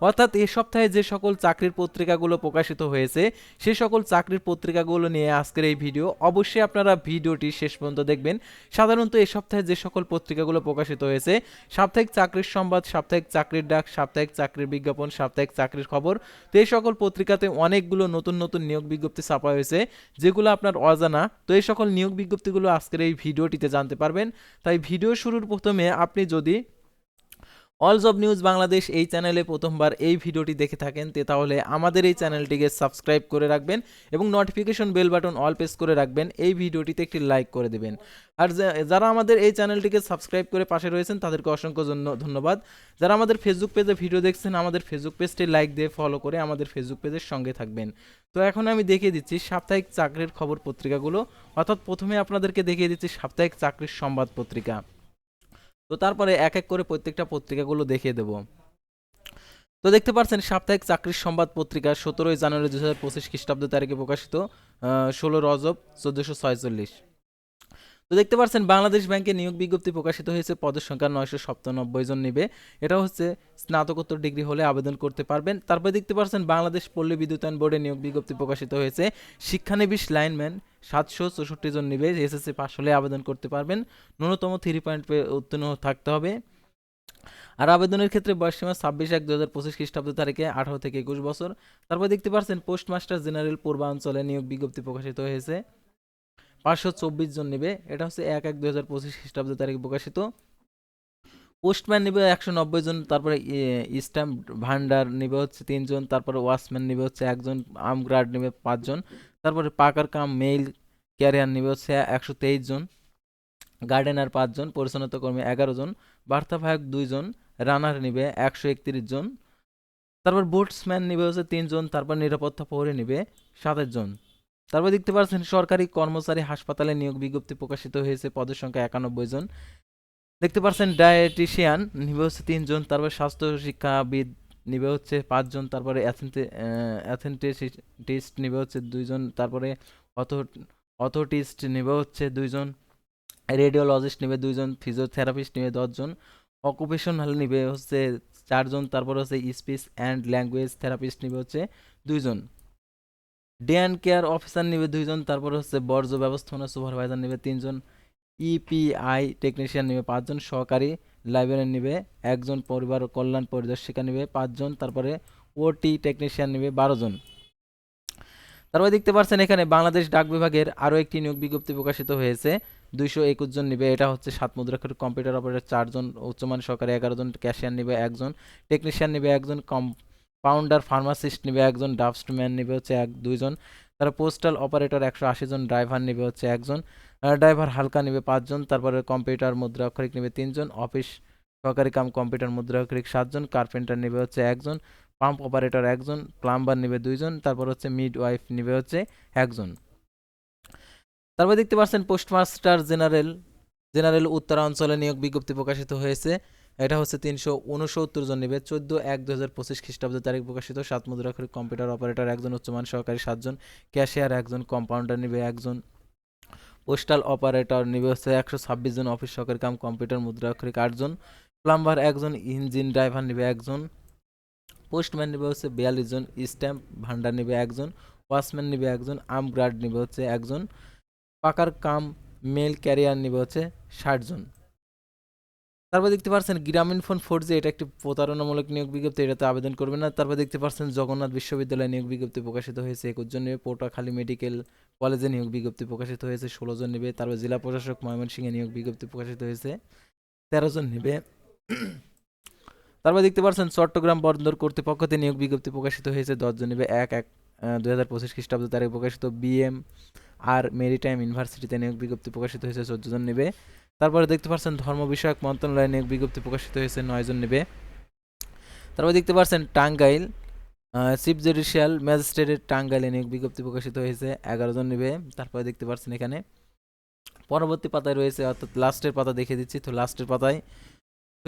অর্থাৎ এ সপ্তাহে যে সকল চাকরির পত্রিকাগুলো প্রকাশিত হয়েছে, সে সকল চাকরির পত্রিকাগুলো নিয়ে আজকের এই ভিডিও অবশ্যই আপনারা ভিডিওটি শেষ পর্যন্ত দেখবেন। সাধারণত এ সপ্তাহে যে সকল পত্রিকাগুলো প্রকাশিত হয়েছে, সাপ্তাহিক চাকরির সংবাদ, সাপ্তাহিক চাকরির ডাক, সাপ্তাহিক চাকরির বিজ্ঞাপন, সাপ্তাহিক চাকরির খবর, তো এই সকল পত্রিকাতে অনেকগুলো নতুন নতুন নিয়োগ বিজ্ঞপ্তি ছাপা হয়েছে, যেগুলো আপনার অজানা। তো এই সকল নিয়োগ বিজ্ঞপ্তিগুলো আজকের এই ভিডিওটিতে জানতে পারবেন। তাই ভিডিও শুরুর প্রথমে আপনি যদি অল জব নিউজ বাংলাদেশ এই চ্যানেলে প্রথমবার এই ভিডিওটি দেখে থাকেন, তে তাহলে আমাদের এই চ্যানেলটিকে সাবস্ক্রাইব করে রাখবেন এবং notification bell button all press করে রাখবেন, এই ভিডিওটিতে একটি লাইক করে দেবেন। আর যারা আমাদের এই চ্যানেলটিকে সাবস্ক্রাইব করে পাশে রয়েছেন, তাদেরকে অসংখ্য ধন্যবাদ। যারা আমাদের ফেসবুক পেজে ভিডিও দেখছেন, আমাদের ফেসবুক পেজটি লাইক দিয়ে ফলো করে আমাদের ফেসবুক পেজের সঙ্গে থাকবেন। তো এখন আমি দেখিয়ে দিচ্ছি সাপ্তাহিক চাকরির খবর পত্রিকাগুলো। অর্থাৎ প্রথমে আপনাদেরকে দেখিয়ে দিচ্ছি সাপ্তাহিক চাকরির সংবাদ পত্রিকা। তো তারপরে এক এক করে প্রত্যেকটা পত্রিকাগুলো দেখিয়ে দেব। তো দেখতে পাচ্ছেন সাপ্তাহিক চাকরির সংবাদ পত্রিকা সতেরোই জানুয়ারি দু হাজার পঁচিশ খ্রিস্টাব্দ তারিখে প্রকাশিত ষোলো রজব চোদ্দোশো ছয়চল্লিশ। তো দেখতে পাচ্ছেন বাংলাদেশ ব্যাংকে নিয়োগ বিজ্ঞপ্তি প্রকাশিত হয়েছে, পদের সংখ্যা নয়শো সপ্তানব্বই জন নিবে। এটা হচ্ছে স্নাতকোত্তর ডিগ্রি হলে আবেদন করতে পারবেন। তারপরে দেখতে পাচ্ছেন বাংলাদেশ পল্লী বিদ্যুতায়ন বোর্ডে নিয়োগ বিজ্ঞপ্তি প্রকাশিত হয়েছে, শিক্ষানবিশ লাইনম্যান সাতশো চৌষট্টি জন নিবে এসএসসি পাস হলে আবেদন করতে পারবেন। ন্যূনতম থ্রি পয়েন্ট উত্তীর্ণ থাকতে হবে। আর আবেদনের ক্ষেত্রে বয়সসীমা ছাব্বিশ এক দু হাজার পঁচিশ খ্রিস্টাব্দ তারিখে আঠারো থেকে একুশ বছর। তারপর দেখতে পাচ্ছেন পোস্টমাস্টার জেনারেল পূর্বাঞ্চলে নিয়োগ বিজ্ঞপ্তি প্রকাশিত হয়েছে। পাঁচশো চব্বিশ জন নেবে, এটা হচ্ছে এক এক দু হাজার পঁচিশ খ্রিস্টাব্দ তারিখে প্রকাশিত। পোস্টম্যান নেবে একশো নব্বই জন, তারপরে স্ট্যাম্প ভান্ডার নেবে হচ্ছে তিনজন তারপরে ওয়াচম্যান নেবে হচ্ছে একজন, আমগ্রাড নেবে পাঁচজন তারপরে পাকার কাম, মেইল, ক্যারিয়ার নেবে হচ্ছে একশো তেইশ জন, গার্ডেনার পাঁচজন পরিচ্ছন্নতা কর্মী এগারো জন বার্তাবাহক দুইজন রানার নিবে একশো একত্রিশ জন, তারপর বোটসম্যান নিবে হচ্ছে তিনজন তারপর নিরাপত্তা প্রহরী নিবে সাতাশ জন। তারপর দেখতে পাচ্ছেন সরকারি কর্মচারী হাসপাতালে নিয়োগ বিজ্ঞপ্তি প্রকাশিত হয়েছে, পদের সংখ্যা একানব্বই জন। দেখতে পাচ্ছেন ডায়েটিশিয়ান নিবে হচ্ছে তিনজন তারপর স্বাস্থ্য, শিক্ষাবিদ নিবে হচ্ছে পাঁচজন, তারপরে অ্যাথেন্টিস্ট নিবে হচ্ছে দুইজন, তারপরে অথো অথোটিস্ট নিবে হচ্ছে দুইজন রেডিওলজিস্ট নেবে দুইজন ফিজিওথেরাপিস্ট নেবে দশজন অকুপেশনাল নিবে হচ্ছে চারজন, তারপর হচ্ছে স্পিচ অ্যান্ড ল্যাঙ্গুয়েজ থেরাপিস্ট নিবে হচ্ছে দুইজন। ডে অ্যান্ড কেয়ার অফিসার নিবে দুইজন, তারপর হচ্ছে বর্জ্য ব্যবস্থাপনা সুপারভাইজার নিবে তিনজন ইপিআই টেকনিশিয়ান নিবে পাঁচজন, সহকারী লাইব্রেরিয়ান নিবে, একজন পরিবার কল্যাণ পরিদর্শিকা নিবে, পাঁচজন, তারপরে ওটি টেকনিশিয়ান নিবে বারো জন তারপরে দেখতে পাচ্ছেন এখানে বাংলাদেশ ডাক বিভাগের আরও একটি নিয়োগ বিজ্ঞপ্তি প্রকাশিত হয়েছে। দুইশো একুশ জন নিবে, এটা হচ্ছে সাত মুদ্রাক্ষর কম্পিউটার অপারেটর, চারজন উচ্চমান সহকারী এগারো জন ক্যাশিয়ার নিবে, একজন টেকনিশিয়ান নিবে, একজন কম্পাউন্ডার ফার্মাসিস্ট নিবে, একজন ড্রাফটসম্যান নিবে, হচ্ছে এক দুইজন তারপর পোস্টাল অপারেটর একশো আশি জন ড্রাইভার নিবে হচ্ছে একজন ড্রাইভার হালকা নিবে পাঁচজন, তারপরে কম্পিউটার মুদ্রা অক্ষরিক নিবে তিনজন অফিস সহকারী কাম কম্পিউটার মুদ্রা অক্ষরিক সাতজন কার্পেন্টার নেবে হচ্ছে একজন পাম্প অপারেটর একজন প্লাম্বার নিবে দুইজন, তারপর হচ্ছে মিড ওয়াইফ নিবে হচ্ছে একজন। তারপর দেখতে পাচ্ছেন পোস্টমাস্টার জেনারেল জেনারেল উত্তরাঞ্চলে নিয়োগ বিজ্ঞপ্তি প্রকাশিত হয়েছে। এটা হচ্ছে তিনশো উনসত্তর জন নেবে। চোদ্দ এক দু হাজার পঁচিশ খ্রিস্টাব্দ তারিখ প্রকাশিত। সাত মুদ্রাক্ষরিক কম্পিউটার অপারেটর, একজন উচ্চমান সহকারী সাতজন। ক্যাশিয়ার একজন, কম্পাউন্ডার নেবে একজন। পোস্টাল অপারেটর নেবে হচ্ছে একশো ছাব্বিশ জন, অফিস সহকারী কাম, কম্পিউটার মুদ্রাক্ষরিক আটজন। প্লাম্বার একজন, ইঞ্জিন ড্রাইভার নেবে একজন। পোস্টম্যান নেবে হচ্ছে বিয়াল্লিশ জন, স্ট্যাম্প ভান্ডার নেবে একজন। ওয়াচম্যান নেবে একজন, আর্ম গার্ড নেবে হচ্ছে একজন। পাকার কাম, মেল ক্যারিয়ার নেবে হচ্ছে ষাট জন। তারপর দেখতে পাচ্ছেন গ্রামীণ ফোন ফোর জি এটা একটি প্রতারণামূলক নিয়োগ বিজ্ঞপ্তি, এটাতে আবেদন করবেন না। তারপর দেখতে পাচ্ছেন জগন্নাথ বিশ্ববিদ্যালয়ে নিয়োগ বিজ্ঞপ্তি প্রকাশিত হয়েছে একুশ জন নেবে পটুয়াখালী মেডিকেল কলেজে নিয়োগ বিজ্ঞপ্তি প্রকাশিত হয়েছে ষোলো জন নেবে। তারপর জেলা প্রশাসক ময়মনসিংহে নিয়োগ বিজ্ঞপ্তি প্রকাশিত হয়েছে তেরো জন নেবে। তারপর দেখতে পাচ্ছেন চট্টগ্রাম বন্দর কর্তৃপক্ষতে নিয়োগ বিজ্ঞপ্তি প্রকাশিত হয়েছে দশজন নেবে। এক এক দুই হাজার পঁচিশ খ্রিস্টাব্দ তারিখে প্রকাশিত বিএম আর মেরিটাইম ইউনিভার্সিটিতে নিয়োগ বিজ্ঞপ্তি প্রকাশিত হয়েছে, চোদ্দ জন নেবে। তারপরে দেখতে পাচ্ছেন ধর্ম বিষয়ক মন্ত্রণালয় নিয়োগ বিজ্ঞপ্তি প্রকাশিত হয়েছে নয়জন নেবে। তারপর দেখতে পাচ্ছেন টাঙ্গাইল চিফ জুডিশিয়াল ম্যাজিস্ট্রেটের টাঙ্গাইলে নিয়োগ বিজ্ঞপ্তি প্রকাশিত হয়েছে এগারো জন নেবে। তারপরে দেখতে পাচ্ছেন এখানে পরবর্তী পাতায় রয়েছে, অর্থাৎ লাস্টের পাতা দেখে দিচ্ছি। তো লাস্টের পাতায়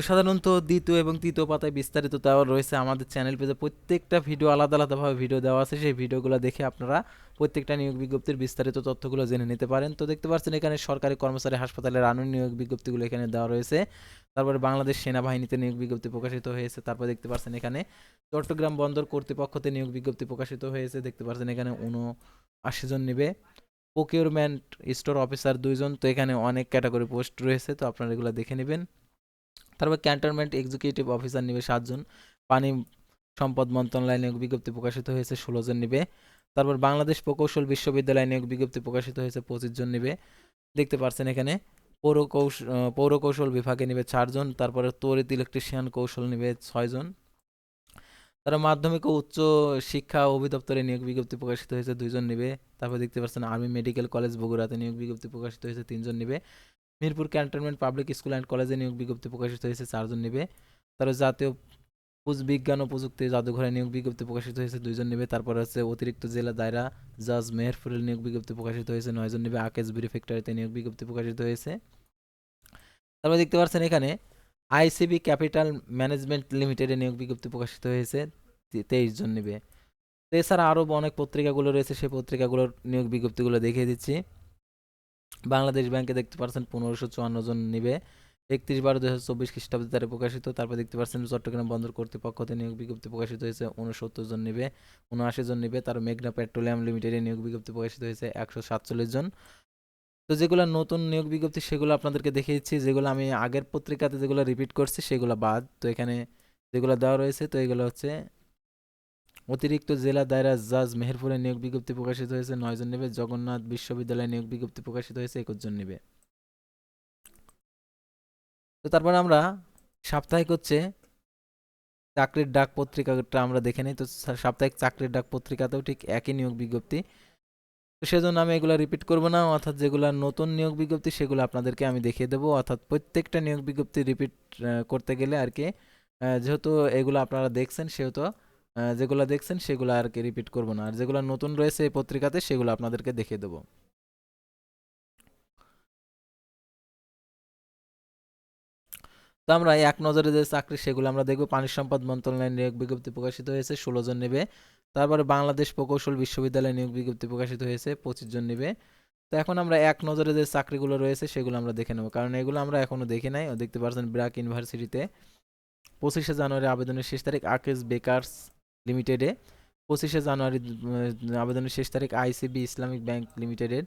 তো সাধারণত দ্বিতীয় এবং তৃতীয় পাতায় বিস্তারিত দেওয়া রয়েছে আমাদের চ্যানেল পেজে। প্রত্যেকটা ভিডিও আলাদা আলাদাভাবে ভিডিও দেওয়া আছে। সেই ভিডিওগুলো দেখে আপনারা প্রত্যেকটা নিয়োগ বিজ্ঞপ্তির বিস্তারিত তথ্যগুলো জেনে নিতে পারেন। তো দেখতে পাচ্ছেন এখানে সরকারি কর্মচারী হাসপাতালের আনুন নিয়োগ বিজ্ঞপ্তিগুলো এখানে দেওয়া রয়েছে। তারপরে বাংলাদেশ সেনাবাহিনীতে নিয়োগ বিজ্ঞপ্তি প্রকাশিত হয়েছে। তারপর দেখতে পাচ্ছেন এখানে চট্টগ্রাম বন্দর কর্তৃপক্ষতে নিয়োগ বিজ্ঞপ্তি প্রকাশিত হয়েছে। দেখতে পাচ্ছেন এখানে উনআশি জন নেবে। প্রকিউরমেন্ট স্টোর অফিসার দুইজন। তো এখানে অনেক ক্যাটাগরি পোস্ট রয়েছে। তো আপনারা এগুলো দেখে নেবেন। তারপর ক্যান্টনমেন্ট এক্সিকিউটিভ অফিসার নেবে সাতজন। পানি সম্পদ মন্ত্রণালয় নিয়োগ বিজ্ঞপ্তি প্রকাশিত হয়েছে ষোলো জন নেবে। তারপর বাংলাদেশ প্রকৌশল বিশ্ববিদ্যালয় নিয়োগ বিজ্ঞপ্তি প্রকাশিত হয়েছে পঁচিশ জন নেবে। দেখতে পাচ্ছেন এখানে পৌর কৌশল পৌর কৌশল বিভাগে নেবে চারজন, তারপরে তড়িৎ ইলেকট্রিশিয়ান কৌশল নেবে ছয়জন। তারা মাধ্যমিক ও উচ্চ শিক্ষা অধিদপ্তরে নিয়োগ বিজ্ঞপ্তি প্রকাশিত হয়েছে, দুইজন নেবে। তারপর দেখতে পাচ্ছেন আর্মি মেডিকেল কলেজ বগুড়াতে নিয়োগ বিজ্ঞপ্তি প্রকাশিত হয়েছে, তিনজন নেবে। Mirpur cantonment public school and কলেজে নিয়োগ বিজ্ঞপ্তি প্রকাশিত হয়েছে, চারজন নেবে। তারপর জাতীয় বিজ্ঞান ও প্রযুক্তি জাদুঘরে নিয়োগ বিজ্ঞপ্তি প্রকাশিত হয়েছে, দুইজন নেবে। তারপর হচ্ছে অতিরিক্ত জেলা দায়রা জাজ মেহেরপুরের নিয়োগ বিজ্ঞপ্তি প্রকাশিত হয়েছে, নয়জন নেবে। আকেশ বিড়ি ফ্যাক্টরিতে নিয়োগ বিজ্ঞপ্তি প্রকাশিত হয়েছে। তারপর দেখতে পাচ্ছেন এখানে আইসিবি ক্যাপিটাল ম্যানেজমেন্ট লিমিটেডে নিয়োগ বিজ্ঞপ্তি প্রকাশিত হয়েছে তেইশ জন নেবে। তো এছাড়া আরও অনেক পত্রিকাগুলো রয়েছে, সেই পত্রিকাগুলোর নিয়োগ বিজ্ঞপ্তিগুলো দেখিয়ে দিচ্ছি। বাংলাদেশ ব্যাংকে দেখতে পাচ্ছেন পনেরোশো চুয়ান্ন জন নিবে। একত্রিশ বারো দু হাজার চব্বিশ খ্রিস্টাব্দে তারা প্রকাশিত, তারপর দেখতে পাচ্ছেন চট্টগ্রাম বন্দর কর্তৃপক্ষ থেকে নিয়োগ বিজ্ঞপ্তি প্রকাশিত হয়েছে উনসত্তর জন নিবে উনআশি জন নিবে, তার মেঘনা পেট্রোলিয়াম লিমিটেডে নিয়োগ বিজ্ঞপ্তি প্রকাশিত হয়েছে একশো সাতচল্লিশ জন। তো যেগুলো নতুন নিয়োগ বিজ্ঞপ্তি, সেগুলো আপনাদেরকে দেখিয়েছি, যেগুলো আমি আগের পত্রিকাতে যেগুলো রিপিট করছি, সেগুলো বাদ। তো এখানে যেগুলো দেওয়া রয়েছে, তো এগুলো হচ্ছে অতিরিক্ত জেলা দায়রা জাজ মেহেরপুরে নিয়োগ বিজ্ঞপ্তি প্রকাশিত হয়েছে নয় জন নেবে। জগন্নাথ বিশ্ববিদ্যালয়ে নিয়োগ বিজ্ঞপ্তি প্রকাশিত হয়েছে একুশ জন নেবে। তো তারপর আমরা সাপ্তাহিক হচ্ছে চাকরির ডাক পত্রিকাটা আমরা দেখে নিই। তো সাপ্তাহিক চাকরির ডাক পত্রিকাতেও ঠিক একই নিয়োগ বিজ্ঞপ্তি। তো সেজন্য আমি এগুলো রিপিট করব না, অর্থাৎ যেগুলো নতুন নিয়োগ বিজ্ঞপ্তি সেগুলো আপনাদেরকে আমি দেখিয়ে দেবো। অর্থাৎ প্রত্যেকটা নিয়োগ বিজ্ঞপ্তি রিপিট করতে গেলে আর কি যেহেতু এগুলো আপনারা দেখছেন, সেহেতু যেগুলো দেখছেন সেগুলো আর কি রিপিট করব না। আর যেগুলো নতুন রয়েছে এই পত্রিকাতে সেগুলো আপনাদেরকে দেখিয়ে দেবো। তো আমরা এক নজরে যে চাকরি সেগুলো আমরা দেখব, পানি সম্পদ মন্ত্রণালয়ের নিয়োগ বিজ্ঞপ্তি প্রকাশিত হয়েছে, ষোলো জন নেবে। তারপরে বাংলাদেশ প্রকৌশল বিশ্ববিদ্যালয়ে নিয়োগ বিজ্ঞপ্তি প্রকাশিত হয়েছে, পঁচিশ জন নেবে। তো এখন আমরা এক নজরে যে চাকরিগুলো রয়েছে সেগুলো আমরা দেখে নেব। কারণ এগুলো আমরা এখনও দেখি নাই। দেখতে পাচ্ছেন ব্র্যাক ইউনিভার্সিটিতে। পঁচিশে জানুয়ারি আবেদনের শেষ তারিখ আকেশ বেকার্স লিমিটেডে পঁচিশে জানুয়ারি আবেদনের শেষ তারিখ আইসিবি ইসলামিক ব্যাংক লিমিটেডের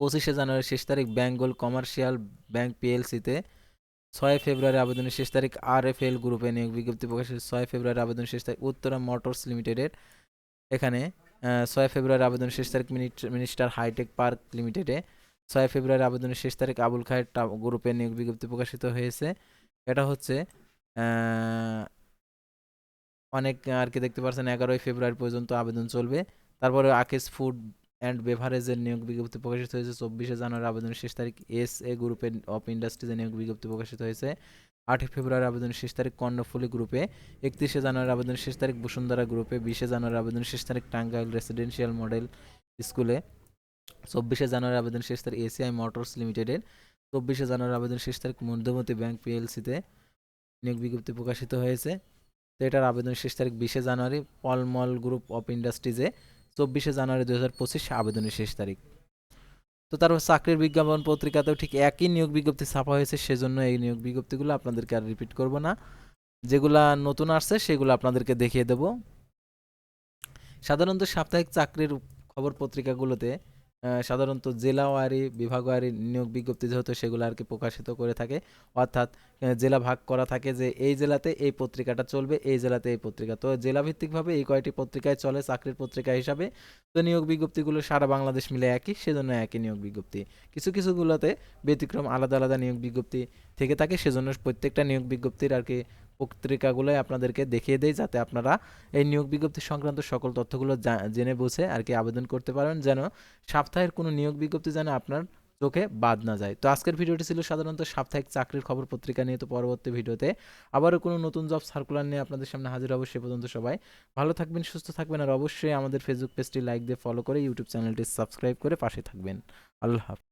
পঁচিশে জানুয়ারি শেষ তারিখ বেঙ্গল কমার্শিয়াল ব্যাংক পিএলসিতে ছয় ফেব্রুয়ারি আবেদনের শেষ তারিখ আর এফ এল গ্রুপে নিয়োগ বিজ্ঞপ্তি প্রকাশের। ছয় ফেব্রুয়ারি আবেদনের শেষ তারিখ উত্তরা মোটরস লিমিটেডের এখানে ছয় ফেব্রুয়ারি আবেদনের শেষ তারিখ মিনিস্টার হাইটেক পার্ক লিমিটেডে ছয় ফেব্রুয়ারি আবেদনের শেষ তারিখ আবুল খায়ের গ্রুপে নিয়োগ বিজ্ঞপ্তি প্রকাশিত হয়েছে। এটা হচ্ছে অনেক আর কি দেখতে পাচ্ছেন এগারোই ফেব্রুয়ারি পর্যন্ত আবেদন চলবে। তারপরে আকেশ ফুড অ্যান্ড বেভারেজের নিয়োগ বিজ্ঞপ্তি প্রকাশিত হয়েছে। চব্বিশে জানুয়ারি আবেদনের শেষ তারিখ এস এ গ্রুপের অফ ইন্ডাস্ট্রিজে নিয়োগ বিজ্ঞপ্তি প্রকাশিত হয়েছে। আটই ফেব্রুয়ারি আবেদনের শেষ তারিখ কর্ণফুলি গ্রুপে। একত্রিশে জানুয়ারি আবেদনের শেষ তারিখ বসুন্ধরা গ্রুপে। বিশে জানুয়ারি আবেদনের শেষ তারিখ টাঙ্গাইল রেসিডেন্সিয়াল মডেল স্কুলে। চব্বিশে জানুয়ারি আবেদন শেষ তারিখ এসিআই মোটরস লিমিটেডের। চব্বিশে জানুয়ারি আবেদন শেষ তারিখ মধ্যমতি ব্যাংক পিএলসিতে নিয়োগ বিজ্ঞপ্তি প্রকাশিত হয়েছে। তো এটার আবেদন শেষ তারিখ বিশে জানুয়ারি, পলমল গ্রুপ অফ ইন্ডাস্ট্রিজে চব্বিশে জানুয়ারি দু হাজার পঁচিশ আবেদনের শেষ তারিখ। তো তারপর চাকরির বিজ্ঞাপন পত্রিকাতেও ঠিক একই নিয়োগ বিজ্ঞপ্তি ছাপা হয়েছে, সেজন্য এই নিয়োগ বিজ্ঞপ্তিগুলো আপনাদেরকে আর রিপিট করব না। যেগুলা নতুন আসছে, সেগুলো আপনাদেরকে দেখিয়ে দেব। সাধারণত সাপ্তাহিক চাকরির খবর পত্রিকাগুলোতে সাধারণত জেলাওয়ারি বিভাগওয়ারি নিয়োগ বিজ্ঞপ্তি যেহেতু সেগুলো আর কি প্রকাশিত করে থাকে। অর্থাৎ জেলা ভাগ করা থাকে যে এই জেলাতে এই পত্রিকাটা চলবে, এই জেলাতে এই পত্রিকা। তো জেলা ভিত্তিকভাবে এই কয়টি পত্রিকায় চলে চাকরির পত্রিকা হিসাবে? তো নিয়োগ বিজ্ঞপ্তিগুলো সারা বাংলাদেশ মিলে একই, সেজন্য একই নিয়োগ বিজ্ঞপ্তি। কিছু কিছুগুলোতে ব্যতিক্রম, আলাদা আলাদা নিয়োগ বিজ্ঞপ্তি থেকে থাকে, সেজন্য প্রত্যেকটা নিয়োগ বিজ্ঞপ্তির আর কি পত্রিকাগুলোই আপনাদেরকে দেখিয়ে দেয় যাতে আপনারা এই নিয়োগ বিজ্ঞপ্তি সংক্রান্ত সকল তথ্যগুলো জেনে বুঝে আর কি আবেদন করতে পারেন যেন সপ্তাহের কোনো নিয়োগ বিজ্ঞপ্তি যেন আপনার চোখে বাদ না যায়। তো আজকের ভিডিওটি ছিল সাধারণত সাপ্তাহিক চাকরির খবর পত্রিকা নিয়ে, তো পরবর্তী ভিডিওতে আবারও কোনো নতুন জব সার্কুলার নিয়ে আপনাদের সামনে হাজির হব সে পর্যন্ত সবাই ভালো থাকবেন, সুস্থ থাকবেন আর অবশ্যই আমাদের ফেসবুক পেজটি লাইক দিয়ে ফলো করে ইউটিউব চ্যানেলটি সাবস্ক্রাইব করে পাশে থাকবেন। আল্লাহ হাফিজ।